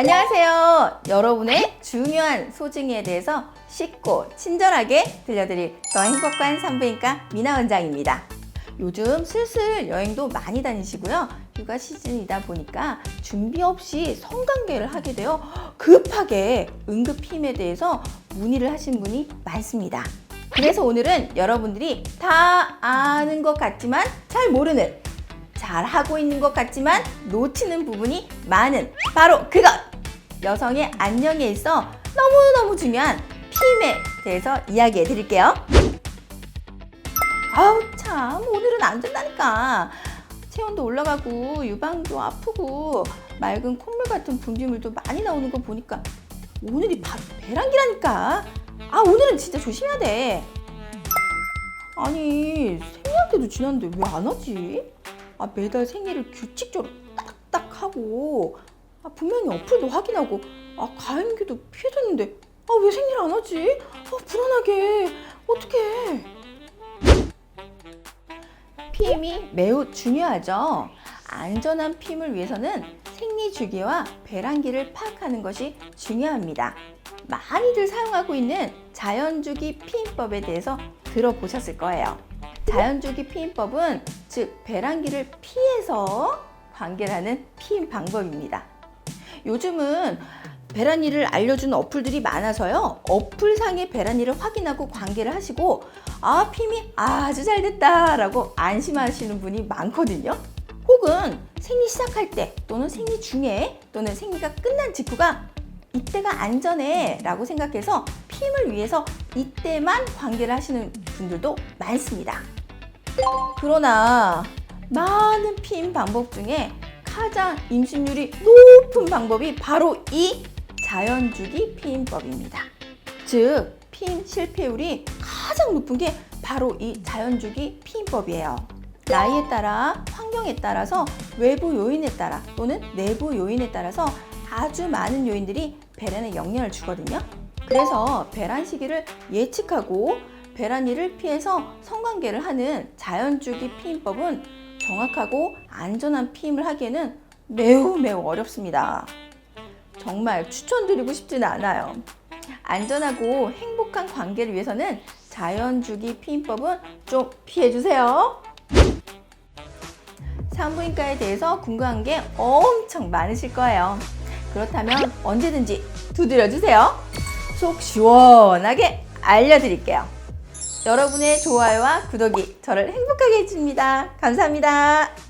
안녕하세요. 여러분의 중요한 소중이에 대해서 쉽고 친절하게 들려드릴 더 행복한 산부인과 미나 원장입니다. 요즘 슬슬 여행도 많이 다니시고요. 휴가 시즌이다 보니까 준비 없이 성관계를 하게 되어 급하게 응급힘에 대해서 문의를 하신 분이 많습니다. 그래서 오늘은 여러분들이 다 아는 것 같지만 잘 모르는 잘 하고 있는 것 같지만 놓치는 부분이 많은 바로 그것! 여성의 안녕에 있어 너무너무 중요한 피임에 대해서 이야기해 드릴게요. 아우 참 오늘은 안 된다니까 체온도 올라가고 유방도 아프고 맑은 콧물 같은 분비물도 많이 나오는 거 보니까 오늘이 바로 배란기라니까 아 오늘은 진짜 조심해야 돼 아니 생리한테도 지났는데 왜 안 하지? 아 매달 생리를 규칙적으로 딱딱 하고 아 분명히 어플도 확인하고 아 가임기도 피해줬는데 아 왜 생리를 안 하지? 아 불안하게 어떡해 피임이 매우 중요하죠. 안전한 피임을 위해서는 생리 주기와 배란기를 파악하는 것이 중요합니다. 많이들 사용하고 있는 자연주기 피임법에 대해서 들어보셨을 거예요. 자연주기 피임법은 즉 배란기를 피해서 관계를 하는 피임 방법입니다. 요즘은 배란이를 알려주는 어플들이 많아서요. 어플상의 배란이를 확인하고 관계를 하시고 아 피임이 아주 잘 됐다라고 안심하시는 분이 많거든요. 혹은 생리 시작할 때 또는 생리 중에 또는 생리가 끝난 직후가 이때가 안전해 라고 생각해서 피임을 위해서 이때만 관계를 하시는 분들도 많습니다. 그러나 많은 피임 방법 중에 가장 임신율이 높은 방법이 바로 이 자연주기 피임법입니다. 즉, 피임 실패율이 가장 높은 게 바로 이 자연주기 피임법이에요. 나이에 따라, 환경에 따라서, 외부 요인에 따라 또는 내부 요인에 따라서 아주 많은 요인들이 배란에 영향을 주거든요. 그래서 배란 시기를 예측하고 배란이를 피해서 성관계를 하는 자연주기 피임법은 정확하고 안전한 피임을 하기에는 매우 매우 어렵습니다. 정말 추천드리고 싶지는 않아요. 안전하고 행복한 관계를 위해서는 자연주기 피임법은 좀 피해주세요. 산부인과에 대해서 궁금한 게 엄청 많으실 거예요. 그렇다면 언제든지 두드려주세요. 속 시원하게 알려드릴게요. 여러분의 좋아요와 구독이 저를 행복하게 해줍니다. 감사합니다.